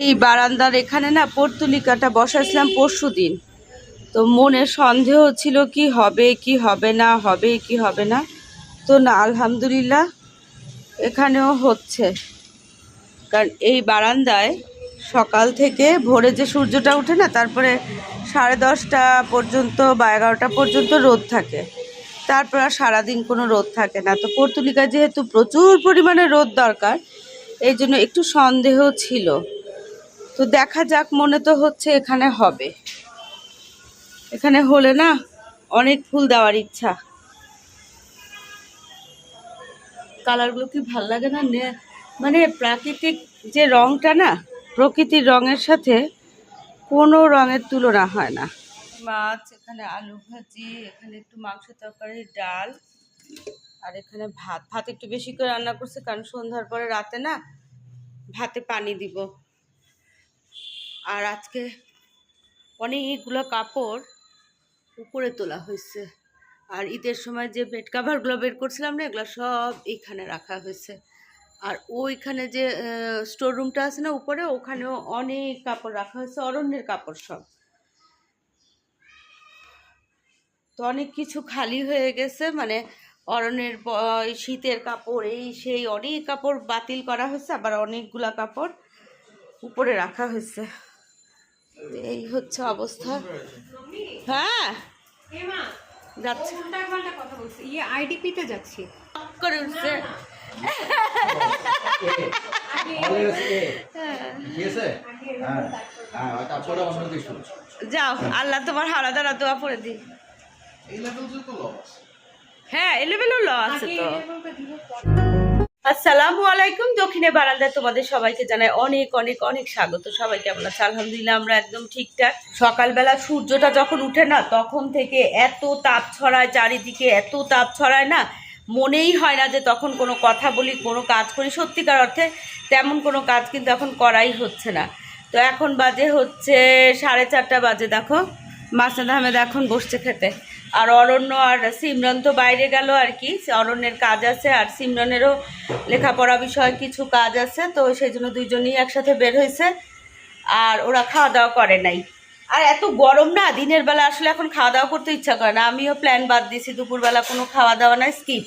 এই বারান্দার এখানে না পর্তুলিকাটা বসাইছিলাম পরশু দিন তো মনে সন্দেহ ছিল কি হবে কি হবে না, হবে, কি হবে না। তো না, আলহামদুলিল্লাহ এখানেও হচ্ছে। কারণ এই বারান্দায় সকাল থেকে ভোরে যে সূর্যটা ওঠে না, তারপরে সাড়ে দশটা পর্যন্ত বা এগারোটা পর্যন্ত রোদ থাকে। তারপর আর সারাদিন কোনো রোদ থাকে না। তো পর্তুলিকায় যেহেতু প্রচুর পরিমাণে রোদ দরকার, এই জন্য একটু সন্দেহ ছিল। তো দেখা যাক মনে তো হচ্ছে এখানে হবে। এখানে হলে না অনেক ফুল দেওয়ার ইচ্ছা। কালারগুলো কি ভালো লাগে না? মানে প্রাকৃতিক যে রংটা না, প্রকৃতির রঙের সাথে কোনো রঙের তুলনা হয় না। মাছ, এখানে আলু ভাজি, এখানে একটু মাংস তরকারি, ডাল, আর এখানে ভাত। ভাত একটু বেশি করে রান্না করছে কারণ সন্ধ্যার পরে রাতে না ভাতে পানি দিব। আর আজকে অনেকগুলো কাপড় উপরে তোলা হয়েছে। আর ঈদের সময় যে বেড কাভারগুলো বের করছিলাম না, এগুলো সব এইখানে রাখা হয়েছে। আর ওইখানে যে স্টোর রুমটা আছে না উপরে, ওখানেও অনেক কাপড় রাখা হয়েছে, অরণ্যের কাপড় সব। তো অনেক কিছু খালি হয়ে গেছে মানে অরণ্যের শীতের কাপড়, এই সেই অনেক কাপড় বাতিল করা হয়েছে, আবার অনেকগুলা কাপড় উপরে রাখা হয়েছে। এই হচ্ছে অবস্থা। হ্যাঁ। যাচ্ছে। আইডিপিতে যাচ্ছি। করে উঠছে। হ্যাঁ। হ্যাঁ যাও আল্লাহ তোমার হাওড়া দ্বারা দোয়া পড়ে দিই। হ্যাঁ এলেবেলেও ল আছে তো। আসসালামু আলাইকুম, দক্ষিণে বারান্দায় তোমাদের সবাইকে জানাই অনেক অনেক অনেক স্বাগত। সবাই কেমন আছে? আলহামদুলিল্লাহ, আমরা একদম ঠিকঠাক। সকালবেলা সূর্যটা যখন উঠে না, তখন থেকে এত তাপ ছড়ায়, চারিদিকে এত তাপ ছড়ায় না, মনেই হয় না যে তখন কোনো কথা বলি, কোনো কাজ করি। সত্যিকার অর্থে তেমন কোনো কাজ কিন্তু এখন করাই হচ্ছে না। তো এখন বাজে হচ্ছে সাড়ে চারটা বাজে, দেখো। মাসনাদ আহমেদ এখন বসছে খেতে। আর অরণ্য আর সিমরন তো বাইরে গেল আর কি। অরণ্যের কাজ আছে আর সিমরনেরও লেখাপড়া বিষয়ে কিছু কাজ আছে, তো সেই জন্য দুইজনই একসাথে বের হয়েছে। আর ওরা খাওয়া দাওয়া করে নাই। আর এত গরম না, দিনের বেলা আসলে এখন খাওয়া দাওয়া করতে ইচ্ছা করে না। আমিও প্ল্যান বাদ দিয়েছি, দুপুরবেলা কোনো খাওয়া দাওয়া নাই স্কিপ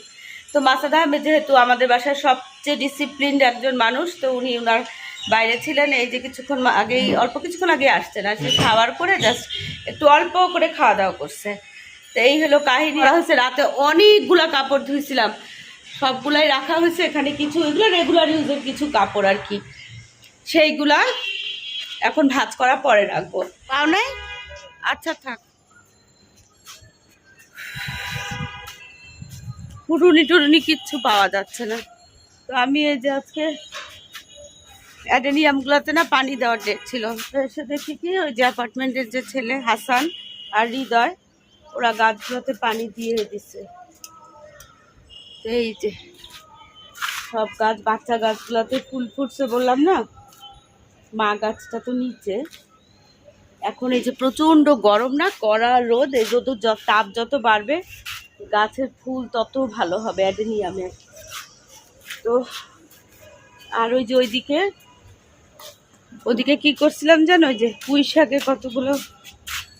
তো মাসাদ আহমেদ যেহেতু আমাদের বাসার সবচেয়ে ডিসিপ্লিনড একজন মানুষ, তো উনি ওনার বাইরে ছিলেন, এই যে কিছুক্ষণ আগেই, অল্প কিছুক্ষণ আগে আসছেন সে খাওয়ার পরে জাস্ট একটু অল্প করে খাওয়া দাওয়া করছে। তো এই হলো কাহিনী। হচ্ছে রাতে অনেকগুলা কাপড় ধুইছিলাম। সবগুলাই রাখা হয়েছে এখানে কিছু, এগুলো রেগুলার ইউজের কিছু কাপড় আর কি। সেইগুলা এখন ভাজ করা পরে রাখব। পাও নাই? আচ্ছা থাক। পুরুনি টুরুনি কিচ্ছু পাওয়া যাচ্ছে না। তো আমি এই যে আজকে অ্যাডেনিয়ামগুলোতে না পানি দেওয়ার ডেট ছিল। এসে দেখি কি, ওই যে অ্যাপার্টমেন্টের যে ছেলে হাসান আর হৃদয়, ওরা গাছগুলোতে পানি দিয়ে দিছে। তো এই যে, সব গাছ, বাচ্চা গাছগুলোতে ফুল ফুটছে বললাম না? মা গাছটা তো নিচে। এখন এই যে প্রচণ্ড গরম না, কড়া রোদ, এই যত তাপ যত বাড়বে, গাছের ফুল তত ভালো হবে অ্যাডেনিয়ামের। তো আর ওই যে ওইদিকে ওদিকে কি করছিলাম জানো? যে পুঁই শাকে কতগুলো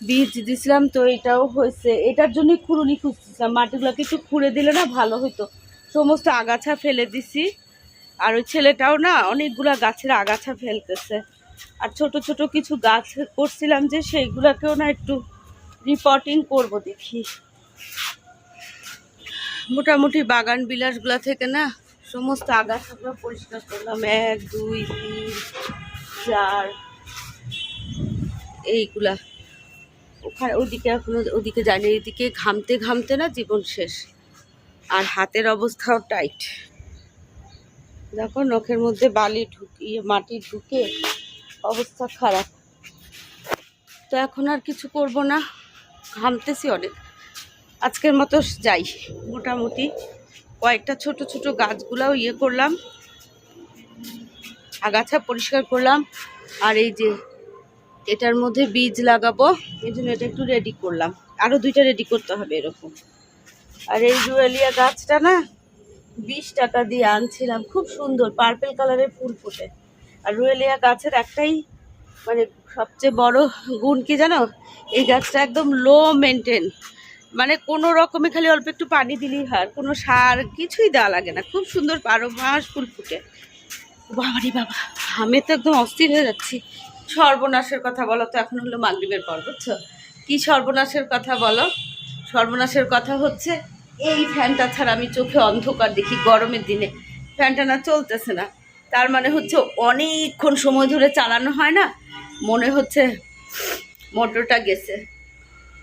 বীজ দিছিলাম তো এটাও হয়েছে। এটার জন্যই খুঁড়ুনি খুঁজতেছিলাম। মাটিগুলোকে একটু খুঁড়ে দিলে না ভালো হতো সমস্ত আগাছা ফেলে দিছি। আর ওই ছেলেটাও না অনেকগুলা গাছের আগাছা ফেলতেছে। আর ছোট ছোট কিছু গাছ করছিলাম যে সেইগুলাকেও না একটু রিপোর্টিং করব দেখি। মোটামুটি বাগান বিলাসগুলা থেকে না সমস্ত আগাছাগুলো পরিষ্কার করলাম। এক, দুই, তিন চার। এইগুলা। ওখানে ওদিকে এখনও, ওদিকে যায়নি। এদিকে ঘামতে ঘামতে না জীবন শেষ। আর হাতের অবস্থাও টাইট। দেখো নখের মধ্যে বালি ঢুকিয়ে মাটি ঢুকে অবস্থা খারাপ। তো এখন আর কিছু করব না। ঘামতেছি অনেক। আজকের মতো যাই। মোটামুটি কয়েকটা ছোট ছোট গাছগুলাও ইয়ে করলাম। আগাছা পরিষ্কার করলাম। আর এই যে এটার মধ্যে বীজ লাগাবো, এই জন্য এটা একটু রেডি করলাম। আরও দুইটা রেডি করতে হবে এরকম। আর এই জুয়েলিয়া গাছটা না, বিশ টাকা দিয়ে আনছিলাম। খুব সুন্দর পার্পেল কালারের ফুল ফোটে। আর রুয়েলিয়া গাছের একটাই মানে সবচেয়ে বড় গুণ কি জানো? এই গাছটা একদম লো মেনটেন মানে কোনো রকমে খালি অল্প একটু পানি দিলেই হয় কোনো সার কিছুই দেওয়া লাগে না। খুব সুন্দর বারো মাস ফুল ফুটে। বাবারি বাবা, আমি তো একদম অস্থির হয়ে যাচ্ছি। সর্বনাশের কথা বলো তো, এখন হলো মাগরিবের পর, বুঝছ? কি সর্বনাশের কথা বলো? সর্বনাশের কথা হচ্ছে, এই ফ্যানটা ছাড়া আমি চোখে অন্ধকার দেখি গরমের দিনে। ফ্যানটা না চলতেছে না। তার মানে হচ্ছে অনেকক্ষণ সময় ধরে চালানো হয় না, মনে হচ্ছে মোটরটা গেছে।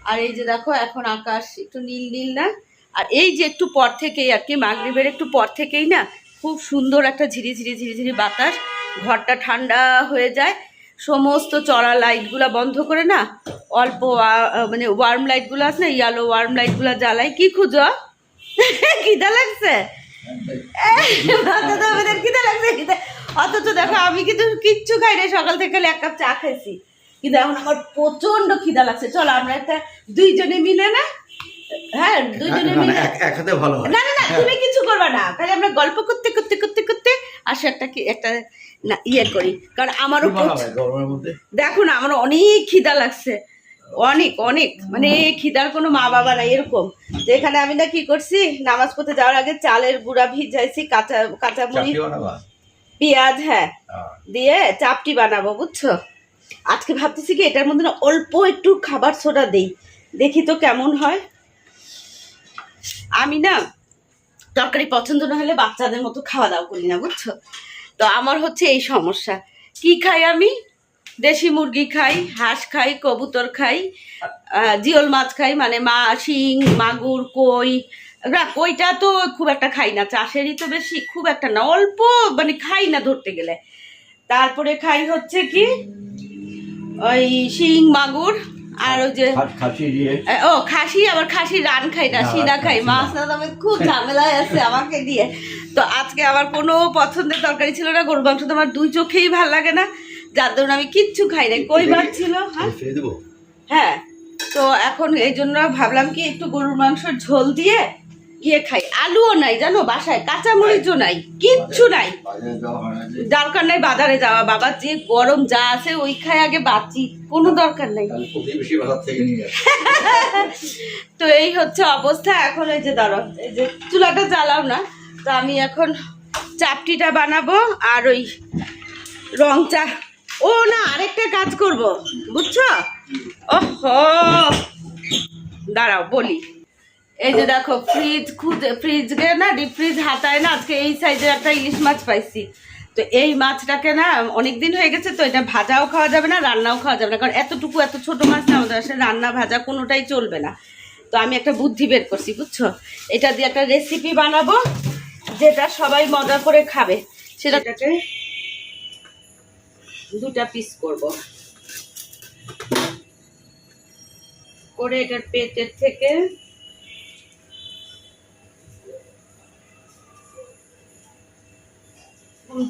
আর এই যে দেখো, এখন আকাশ একটু নীল নীল না, আর এই যে একটু পর থেকেই আর কি, মাগরিবের একটু পর থেকেই না খুব সুন্দর একটা ঝিরি ঝিরি ঝিরি ঝিরি বাতাস। ঘরটা ঠান্ডা হয়ে যায়। সমস্ত চড়া লাইটগুলা বন্ধ করে না অল্প মানে ওয়ার্ম লাইটগুলো আছে না ইয়ালো ওয়ার্ম লাইটগুলো জ্বালাই। কি খুঁজো? খিদা লাগছে? বাচ্চাদের আমাদের খিদা লাগছে খিদা। অথচ দেখো আমি কিন্তু কিচ্ছু খাই না সকাল থেকে এক কাপ চা খাইছি। কিন্তু এখন আমার প্রচণ্ড খিদা লাগছে। চলো আমরা একটা দুইজনে মিলে না হ্যাঁ দুইজনে না, না, মিলে। এক- এক হাতে ভালো না না না তুমি কিছু করবে না। খালি আমরা গল্প করতে করতে করতে করতে আসে একটা কি একটা না ইয়ে করি। কারণ আমারও দেখো না আমার অনেক খিদা লাগছে। অনেক অনেক। মানে খিদার কোনো মা বাবা নাই এরকম। তো এখানে আমি না কি করছি নামাজ পড়তে যাওয়ার আগে চালের গুঁড়া ভিজাইছি কাঁচা কাঁচা মুড়ি পেঁয়াজ হ্যাঁ দিয়ে চাপটি বানাবো বুঝছ? আজকে ভাবতেছি কি এটার মধ্যে না অল্প একটু খাবার সোডা দেই। দেখি তো কেমন হয়। আমি না তরকারি পছন্দ না হলে বাচ্চাদের মতো খাওয়া দাওয়া করি না, বুঝছ? তো আমার হচ্ছে এই সমস্যা। কি খাই আমি? দেশি মুরগি খাই, হাঁস খাই, কবুতর খাই জিওল মাছ খাই মানে মা, শিং, মাগুর, কই। না, কইটা তো খুব একটা খাই না, চাষেরই তো বেশি, খুব একটা না, অল্প মানে খাই না ধরতে গেলে। তারপরে খাই হচ্ছে কি? ওই শিং, মাগুর আর ওই যে ও খাসি আবার খাসি রান খাই না সিনা খাই মাছ না তবে খুব ঝামেলায় আছে আমাকে দিয়ে। তো আজকে আমার কোনো পছন্দের তরকারি ছিল না গরু মাংস তো আমার দুই চোখেই ভালো লাগে না। যার জন্য আমি কিচ্ছু খাই নাই। কই বার ছিল হ্যাঁ? হ্যাঁ তো এখন এই জন্য ভাবলাম কি একটু গরুর মাংসের ঝোল দিয়ে ইয়ে খাই। আলুও নাই জানো বাসায়? কাঁচামরিচও নাই। কিচ্ছু নাই। দরকার নাই বাজারে যাওয়া বাবা যে গরম যা আছে ওই খাই আগে বাঁচি কোনো দরকার নাই। তো এই হচ্ছে অবস্থা এখন এই যে ধরো এই যে চুলাটা জ্বালাও না তো আমি এখন চাপটিটা বানাবো আর ওই রং চা। ও না আরেকটা কাজ করব বুঝছ? ওহো! দাঁড়াও বলি। এই যে দেখো ফ্রিজ খুঁজে ফ্রিজ গে না ডিপ ফ্রিজ হাতায় না, আজকে এই সাইজের একটা ইলিশ মাছ পাইছি। তো এই মাছটাকে না অনেক দিন হয়ে গেছে তো, এটা ভাজাও খাওয়া যাবে না, রান্নাও খাওয়া যাবে না। কারণ এতটুকু, এত ছোট মাছ না, আমাদের আসলে রান্না ভাজা কোনোটাই চলবে না। তো আমি একটা বুদ্ধি বের করছি, বুঝছ? এটা দিয়ে একটা রেসিপি বানাবো, যেটা সবাই মজা করে খাবে। সেটাকে দুটা পিস করব। করে এটার পেটের থেকে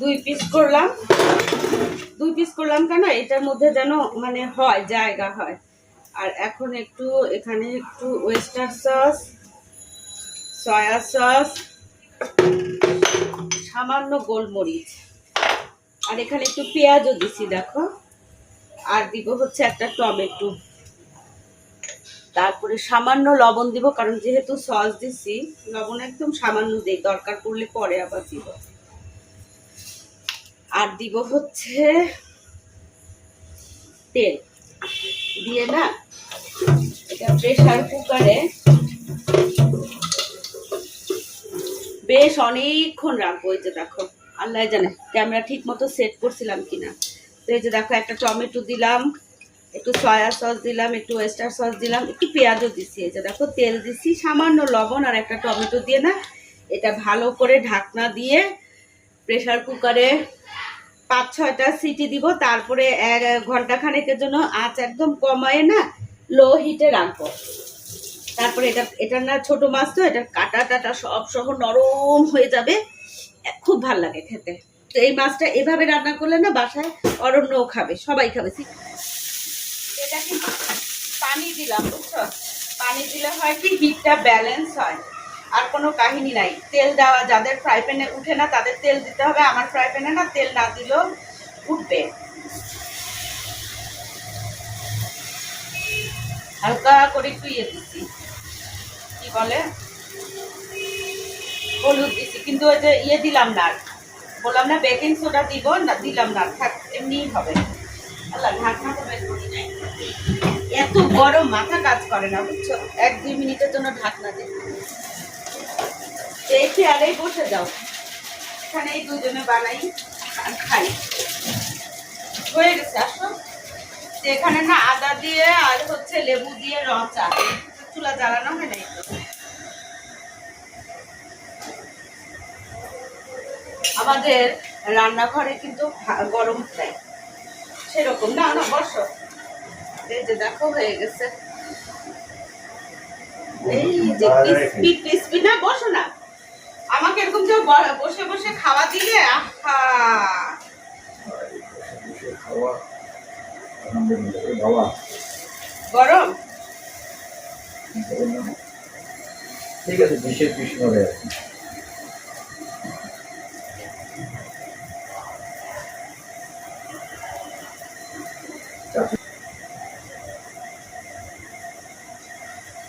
দুই পিস করলাম। দুই পিস করলাম কেন? এটার মধ্যে যেন মানে হয়, জায়গা হয়। আর এখন একটু এখানে একটু ওয়েস্টার সস সয়া সস সামান্য গোলমরিচ। আর এখানে একটু পেঁয়াজও দিছি, দেখো। আর দিব হচ্ছে একটা টমেটো। তারপরে সামান্য লবণ দিব, কারণ যেহেতু সস দিছি, লবণ একদম সামান্য দিই, দরকার পড়লে পরে আবার দিব। আর দিব হচ্ছে তেল। দিয়ে না এটা প্রেসার কুকারে বেশ অনেকক্ষণ রাখব, এই যে দেখো। আল্লাহ জানে ক্যামেরা ঠিক মতো সেট করছিলাম কিনা। তো এই যে দেখো, একটা টমেটো দিলাম, একটু সয়া সস দিলাম, একটু ওয়েস্টার সস দিলাম, একটু পেঁয়াজও দিছি। এই যে দেখো, তেল দিছি, সামান্য লবণ আর একটা টমেটো দিয়ে না, এটা ভালো করে ঢাকনা দিয়ে প্রেসার কুকারে পাঁচ ছয়টা সিটি দিব, তারপরে এক ঘণ্টা খানেকের জন্য আঁচ একদম কমায় না, লো হিটে রাখব। তারপরে এটা এটা না ছোট মাছ তো, এটা কাটা টাটা সব সহ নরম হয়ে যাবে। খুব ভালো লাগে খেতে। তো এই মাছটা এভাবে রান্না করলে না বাসায় অরণ্যও খাবে, সবাই খাবে। এটা কিন্তু পানি দিলাম, বুঝছ? পানি দিলে হয় কি, হিটটা ব্যালেন্স হয়। আর কোনো কাহিনী নাই। তেল দেওয়া, যাদের ফ্রাই প্যানে উঠে না, তাদের তেল দিতে হবে। আমার ফ্রাই প্যানে না তেল না দিলেও উঠবে। হালকা করে একটু ইয়ে দিচ্ছি কি বলে? হলুদ দিচ্ছি কিন্তু ওই যে ইয়ে দিলাম না বললাম না, বেকিং সোডা দিব না, দিলাম না। থাক, এমনিই হবে। আল্লাহ, ঢাকনা তো। এত গরম, মাথা কাজ করে না, বুঝছ? এক দুই মিনিটের জন্য ঢাকনা দিই। এই চেয়ারেই বসে যাও। দুজনে বানাই আর খাই। হয়ে গেছে আসো। এখানে না আদা দিয়ে আর হচ্ছে লেবু দিয়ে র চা চুলা জ্বালানো হয় তো। আমাদের রান্নাঘরে কিন্তু গরম চাই সেরকম না না বসো। এই যে দেখো হয়ে গেছে। এই যে ক্রিসপি ক্রিসপি না বসো না। আমাকে এরকম যে বসে বসে খাওয়া দিলে? আহা! গরম? ঠিক আছে বিশেষ হবে।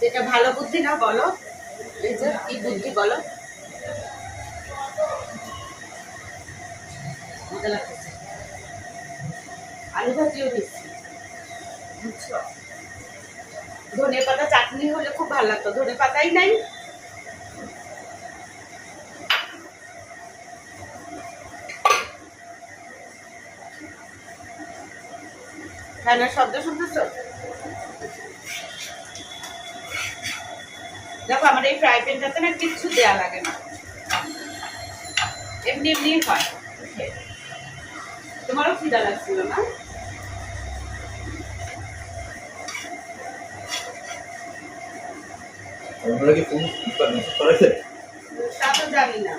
যেটা ভালো বুদ্ধি না বলো? এই যে কি বুদ্ধি বলো? লাগতেছে আলু ভাজিও দিচ্ছি। ধনে পাতা চাটনি হলে খুব ভালো লাগতো। ধনে পাতাই নাই। ফ্যানের শব্দ শুনতেছো? দেখো, আমার এই ফ্রাই প্যানটাতে না কিচ্ছু দেওয়া লাগে না। এমনি এমনি হয়। তোমারও খিদা লাগছিল না? আপনারা কি ফোন করেছে? তা তো জানি না।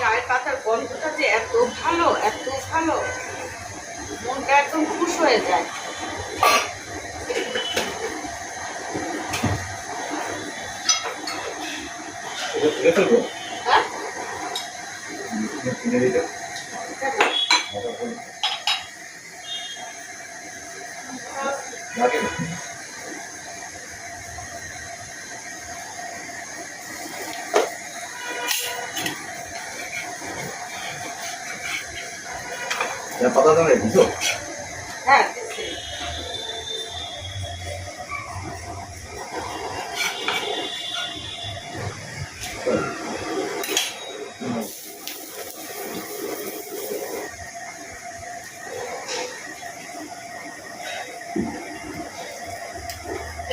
চায়ের পাতার গন্ধটা যে এত ভালো এত ভালো। মনটা একদম খুশ হয়ে যায়। হ্যাঁ কিনে দিতে কেন? লাগে না এটা পাতা দামে বুঝো হ্যাঁ দিচ্ছি।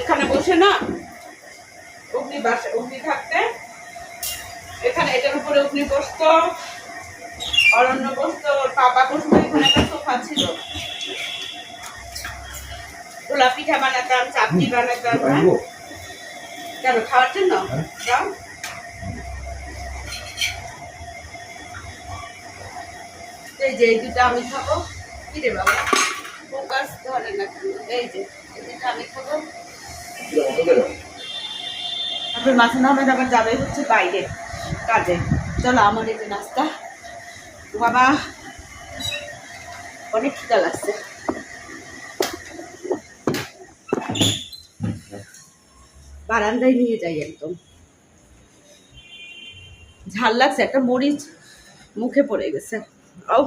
এখানে বসে না অগ্নি বাসা অগ্নি থাকতে এখানে এটার উপরে অরণ্য পাপা এখানে একটা সোফা ছিল। গোলা পিঠা বানাতাম চাপটি বানাতাম হ্যাঁ? কেন খাওয়ার জন্য? হ্যাঁ। দাও। এই যে এই দুটো আমি খাব। কি রে বাবা? ফোকাস ধরে না কেন? এই যে এই দুটো আমি খাব। তারপর মাসুন আহমেদ আবার যাবে হচ্ছে বাইরে কাজে। চলো আমার এই যে নাস্তা। বাবা, অনেক খিদা লাগছে। বারান্দায় নিয়ে যাই একদম। ঝাল লাগছে, একটা মরিচ মুখে পড়ে গেছে। ও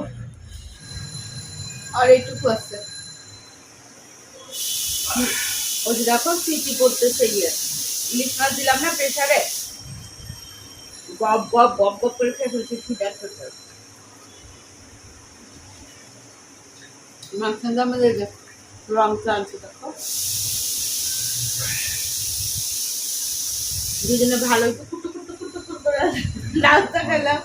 আর এইটুকু আছে। ওই দেখো সিটি করতেছে ইয়ে। ইলিশ মাছ দিলাম না প্রেশারে গপ গপ গপ গপ করে খেয়ে ফেলছি খিদার চোটে মাঝখান দিয়ে আমাদের যে রং চালছে, দেখো। দুজনে ভালো কুটু কুটু কুটু খেলাম।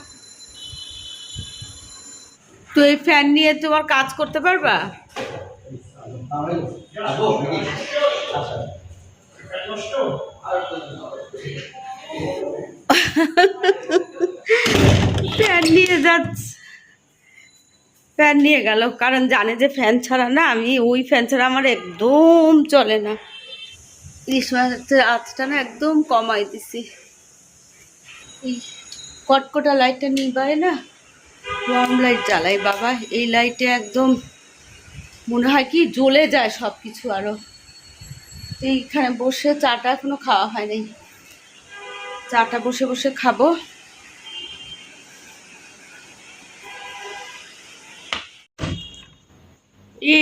তো এই ফ্যান নিয়ে তোমার কাজ করতে পারবা? ফ্যান নিয়ে যাচ্ছে। ফ্যান নিয়ে গেল কারণ জানে যে ফ্যান ছাড়া না আমি ওই ফ্যান ছাড়া আমার একদম চলে না। ইলিশ আঁচটা না একদম কমাই দিছি। ইস, কটকটা লাইটটা নিবাই না ওয়ার্ম লাইট জ্বালাই বাবা। এই লাইটে একদম মনে হয় কি জ্বলে যায় সব কিছু আরও এইখানে বসে চাটা এখনও খাওয়া হয় নাই। চাটা বসে বসে খাব।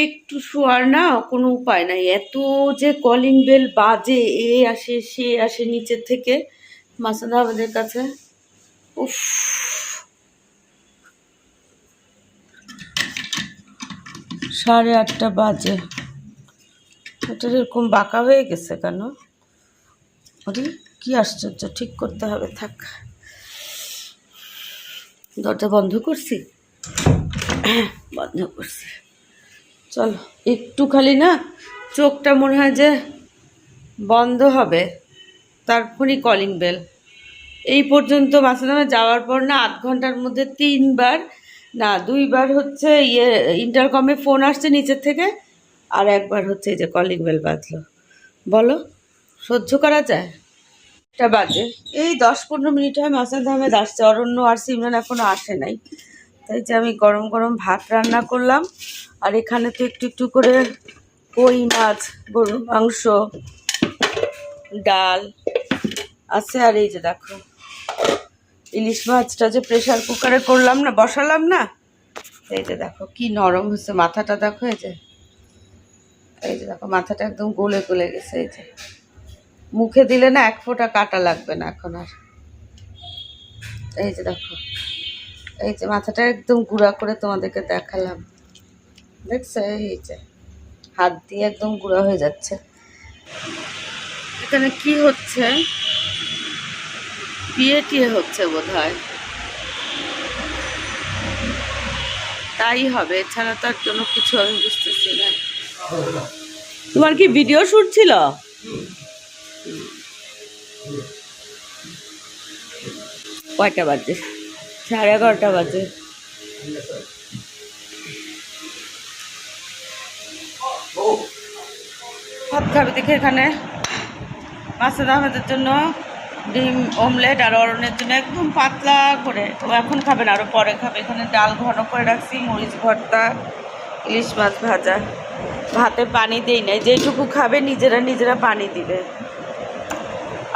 একটু শোয়ার না, কোনো উপায় নাই। এত যে কলিং বেল বাজে, এ আসে, সে আসে নিচের থেকে মাসাদ আহমেদের কাছে। উফ। সাড়ে আটটা বাজে। এটা এরকম বাঁকা হয়ে গেছে কেন? আরে কি আশ্চর্য, ঠিক করতে হবে, থাক। দরজা বন্ধ করছি? বন্ধ করছি। চলো, একটু খালি না, চোখটা মনে হয় যে বন্ধ হবে। তারপরই কলিং বেল এই পর্যন্ত মাসাদামে যাওয়ার পর না আধ ঘণ্টার মধ্যে তিনবার, না, দুইবার হচ্ছে ইয়ে ইন্টারকমে ফোন আসছে নিচের থেকে, আর একবার হচ্ছে এই যে কলিং বেল বাজলো। বলো, সহ্য করা যায়? এটা বাজে। এই দশ পনেরো মিনিট হয় মাসাদ আহমেদ আসছে, অরণ্য আর সিমরান এখনও আসে নাই। তাই যে আমি গরম গরম ভাত রান্না করলাম, আর এখানে তো একটু একটু করে কই মাছ, গরুর মাংস, ডাল আছে। আর এই যে দেখো, ইলিশ মাছটা যে প্রেশার কুকারে করলাম না, বসালাম না, এই যে দেখো কি নরম হচ্ছে মাথাটা দেখো এই যে। এই যে দেখো, মাথাটা একদম গলে গলে গেছে, এই যে। মুখে দিলে না এক ফোঁটা কাটা লাগবে না এখন আর। এই যে দেখো, এই যে মাথাটা একদম গুঁড়া করে তোমাদেরকে দেখালাম। দেখছ? এই যে হাত দিয়ে একদম গুঁড়া হয়ে যাচ্ছে। এখানে কি হচ্ছে? বিয়ে টিয়ে হচ্ছে বোধ হয় তাই হবে, এছাড়া তার জন্য কিছু আমি বুঝতেছি না। তোমার কি ভিডিও শুট ছিল? কয়টা বাজে? সাড়ে এগারোটা বাজে। ভাত খাবে দেখে এখানে। মাসুদ আহমেদের জন্য ডিম, অমলেট আর অরণের জন্য একদম পাতলা করে। ও এখন খাবে না আরও পরে খাবে। এখানে ডাল ঘন করে রাখছি, মরিচ ভর্তা, ইলিশ মাছ ভাজা। ভাতে পানি দেই নাই যেটুকু খাবে নিজেরা নিজেরা পানি দিবে।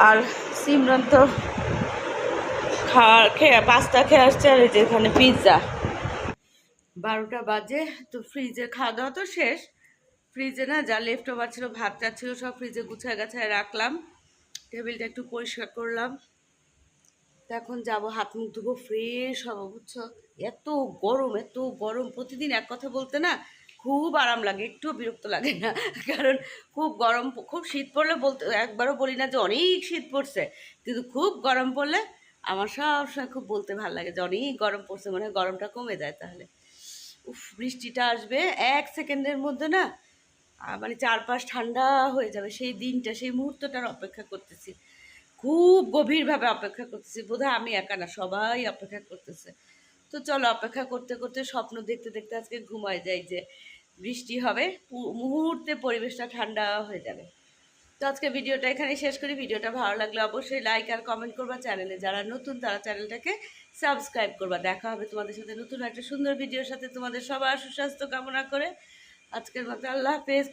আর সিমরান তো খাওয়ার খেয়ে, পাস্তা খেয়ে আসছে আর এখানে পিৎজা বারোটা বাজে, তো ফ্রিজে খাওয়া দাওয়া তো শেষ। ফ্রিজে না যা লেফট ওভার ছিল, ভাত যা ছিল, সব ফ্রিজে গুছায় গাছায় রাখলাম। টেবিলটা একটু পরিষ্কার করলাম। তো এখন যাব, হাত মুখ ধুবো ফ্রেশ হব, বুঝছ? এত গরম এত গরম। প্রতিদিন এক কথা বলতে না, খুব আরাম লাগে, একটুও বিরক্ত লাগে না। কারণ খুব গরম, খুব শীত পড়লে বলতে, একবারও বলি না যে অনেক শীত পড়ছে, কিন্তু খুব গরম পড়লে আমার সবসময় খুব বলতে ভালো লাগে যে অনেক গরম পড়ছে, মনে হয় গরমটা কমে যায় তাহলে। উফ, বৃষ্টিটা আসবে এক সেকেন্ডের মধ্যে না মানে চারপাশ ঠান্ডা হয়ে যাবে। সেই দিনটা, সেই মুহূর্তটার অপেক্ষা করতেছি। খুব গভীরভাবে অপেক্ষা করতেছি। বোধহয় আমি একা না, সবাই অপেক্ষা করতেছে। তো চলো, অপেক্ষা করতে করতে স্বপ্ন দেখতে দেখতে আজকে ঘুমায় যাই যে বৃষ্টি হবে মুহূর্তে পরিবেশটা ঠান্ডা হয়ে যাবে। তো আজকে ভিডিওটা এখানে শেষ করি। ভিডিওটা ভালো লাগলে অবশ্যই লাইক আর কমেন্ট করবা চ্যানেলে যারা নতুন, তারা চ্যানেলটাকে সাবস্ক্রাইব করবা। দেখা হবে তোমাদের সাথে নতুন একটা সুন্দর ভিডিওর সাথে। তোমাদের সবার সুস্বাস্থ্য কামনা করে আজকের মতো আল্লাহ হাফেজ।